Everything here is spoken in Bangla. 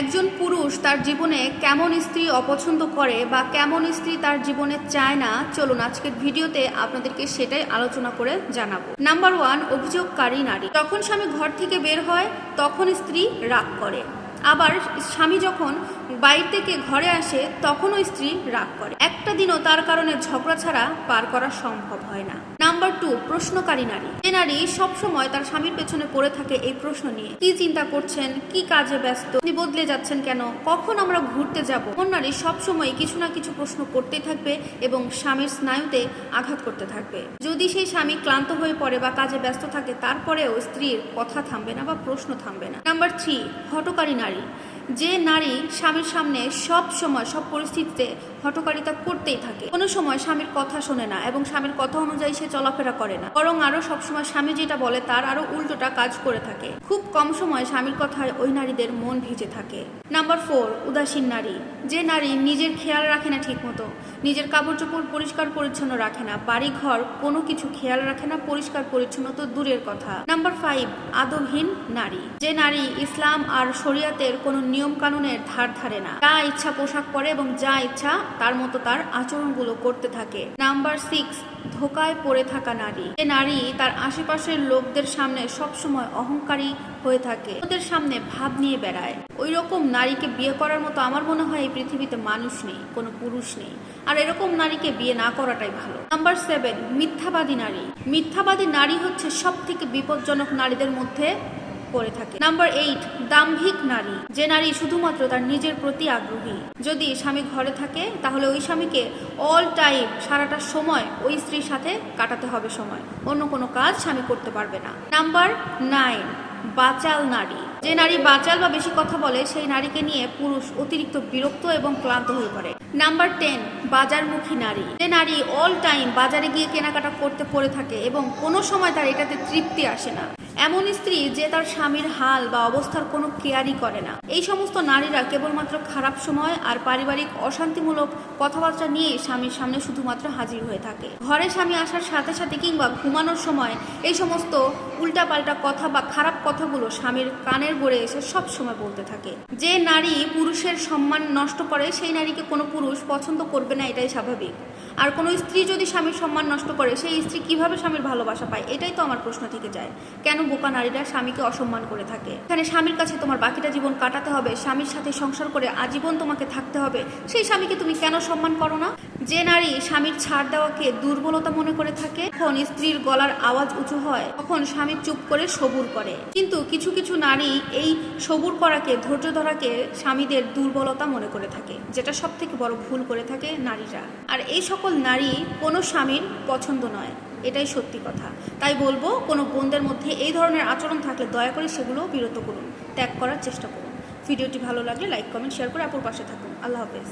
একজন পুরুষ তার জীবনে কেমন স্ত্রী অপছন্দ করে বা কেমন স্ত্রী তার জীবনে চায় না, চলুন আজকের ভিডিওতে আপনাদেরকে সেটাই আলোচনা করে জানাব। নাম্বার ওয়ান অভিযোগকারী নারী। যখন স্বামী ঘর থেকে বের হয়, তখন স্ত্রী রাগ করে। আবার স্বামী যখন বাইরে থেকে ঘরে আসে, তখনও স্ত্রী রাগ করে। একটা দিনও তার কারণে ঝগড়া ছাড়া পার করা সম্ভব হয় না। নাম্বার টু, প্রশ্নকারী নারী। যে নারী সবসময় তার স্বামীর পেছনে পড়ে থাকে এই প্রশ্ন নিয়ে। কি চিন্তা করছেন? কি কাজে ব্যস্ত? আপনি বদলে যাচ্ছেন কেন? কখন আমরা ঘুরতে যাব? কোন নারী সবসময় কিছু না কিছু প্রশ্ন করতেই থাকবে এবং স্বামীর স্নায়ুতে আঘাত করতে থাকবে? যদি সেই স্বামী ক্লান্ত হয়ে পড়ে বা কাজে ব্যস্ত থাকে, তারপরেও স্ত্রীর কথা থামবে না বা প্রশ্ন থামবে না। নাম্বার থ্রি হটকারী নারী। যে নারী স্বামীর সামনে সব সময়, সব পরিস্থিতিতে হটকারিতা করতেই থাকে। কোনো সময় স্বামীর কথা শোনে না এবং স্বামীর কথা অনুযায়ী সে চলাফেরা করে না। বরং আরও সবসময় স্বামী যেটা বলে তার আরও উল্টোটা কাজ করে থাকে। খুব কম সময় স্বামীর কথায় ওই নারীদের মন ভিজে থাকে। নাম্বার ফোর, উদাসীন নারী। যে নারী নিজের খেয়াল রাখে না ঠিক মতো নিজের কাপড় চোপড় পরিষ্কার পরিচ্ছন্ন রাখে না বাড়ি ঘর কোনো কিছু খেয়াল রাখে না, পরিষ্কার পরিচ্ছন্ন তো দূরের কথা। নাম্বার ফাইভ আদবহীন নারী। যে নারী ইসলাম আর শরিয়াতের কোনো নিয়ম কানুনের ধার ধারে না। যা ইচ্ছা পোশাক পরে এবং যা ইচ্ছা তার মতো তার আচরণগুলো করতে থাকে। নাম্বার সিক্স ধোকায় পড়ে থাকা নারী। যে নারী তার আশেপাশের লোকদের সামনে সবসময় অহংকারী হয়ে থাকে, ওদের সামনে ভাব নিয়ে বেড়ায়। ওই রকম নারীকে বিয়ে করার মতো আমার মনে হয় এই পৃথিবীতে মানুষ নেই, কোনো পুরুষ নেই। আর এরকম নারীকে বিয়ে না করাটাই ভালো। নাম্বার সেভেন মিথ্যাবাদী নারী। মিথ্যাবাদী নারী হচ্ছে সব থেকে বিপজ্জনক নারীদের মধ্যে পড়ে থাকে। নাম্বার এইট দাম্ভিক নারী। যে নারী শুধুমাত্র তার নিজের প্রতি আগ্রহী। যদি স্বামী ঘরে থাকে, তাহলে ওই স্বামীকে অল টাইম সারাটা সময় ওই স্ত্রীর সাথে কাটাতে হবে সময়। অন্য কোনো কাজ স্বামী করতে পারবে না। নাম্বার নাইন বাচাল নারী। যে নারী বাচাল বা বেশি কথা বলে, সেই নারীকে নিয়ে পুরুষ অতিরিক্ত বিরক্ত এবং ক্লান্ত হয়ে পড়ে। নাম্বার টেন, বাজারমুখী নারী। যে নারী অল টাইম বাজারে গিয়ে কেনাকাটা করতে পড়ে থাকে এবং কোনো সময় তার এটাতে তৃপ্তি আসে না। এমন স্ত্রী যে তার স্বামীর হাল বা অবস্থার কোনো কেয়ারই করে না। এই সমস্ত নারীরা কেবলমাত্র খারাপ সময় আর পারিবারিক অশান্তিমূলক কথাবার্তা নিয়ে স্বামীর সামনে শুধুমাত্র হাজির হয়ে থাকে। ঘরে স্বামী আসার সাথে সাথে কিংবা ঘুমানোর সময় এই সমস্ত উল্টাপাল্টা কথা বা খারাপ কথাগুলো স্বামীর কানের গড়ে এসে সব সময় বলতে থাকে। যে নারী পুরুষের সম্মান নষ্ট করে, সেই নারীকে কোনো পুরুষ পছন্দ করবে না, এটাই স্বাভাবিক। আর কোনো স্ত্রী যদি স্বামীর সম্মান নষ্ট করে, সেই স্ত্রী কীভাবে স্বামীর ভালোবাসা পায়, এটাই তো আমার প্রশ্ন থেকে যায়। কেন বোকা নারীরা স্বামীকে অসম্মান করে থাকে। এখানে স্বামীর কাছে তোমার বাকিটা জীবন কাটাতে হবে, স্বামীর সাথে সংসার করে আজীবন তোমাকে থাকতে হবে। সেই স্বামীকে তুমি কেন সম্মান করো না? যে নারী স্বামীর ছাড় দেওয়াকে দুর্বলতা মনে করে থাকে তখন স্ত্রীর গলার আওয়াজ উঁচু হয়, তখন স্বামী চুপ করে সবুর করে। কিন্তু কিছু কিছু নারী এই সবুর করাকে, ধৈর্য ধরাকে স্বামীদের দুর্বলতা মনে করে থাকে, যেটা সব থেকে বড় ভুল করে থাকে নারীরা। আর এই সকল নারী কোনো স্বামীর পছন্দ নয়। এটাই সত্যি কথা। তাই বলব, কোনো বোনদের মধ্যে এই ধরনের আচরণ থাকলে দয়া করে সেগুলো বিরত করুন, ত্যাগ করার চেষ্টা করুন। ভিডিওটি ভালো লাগলে লাইক, কমেন্ট, শেয়ার করে আপুর পাশে থাকুন। আল্লাহ হাফেজ।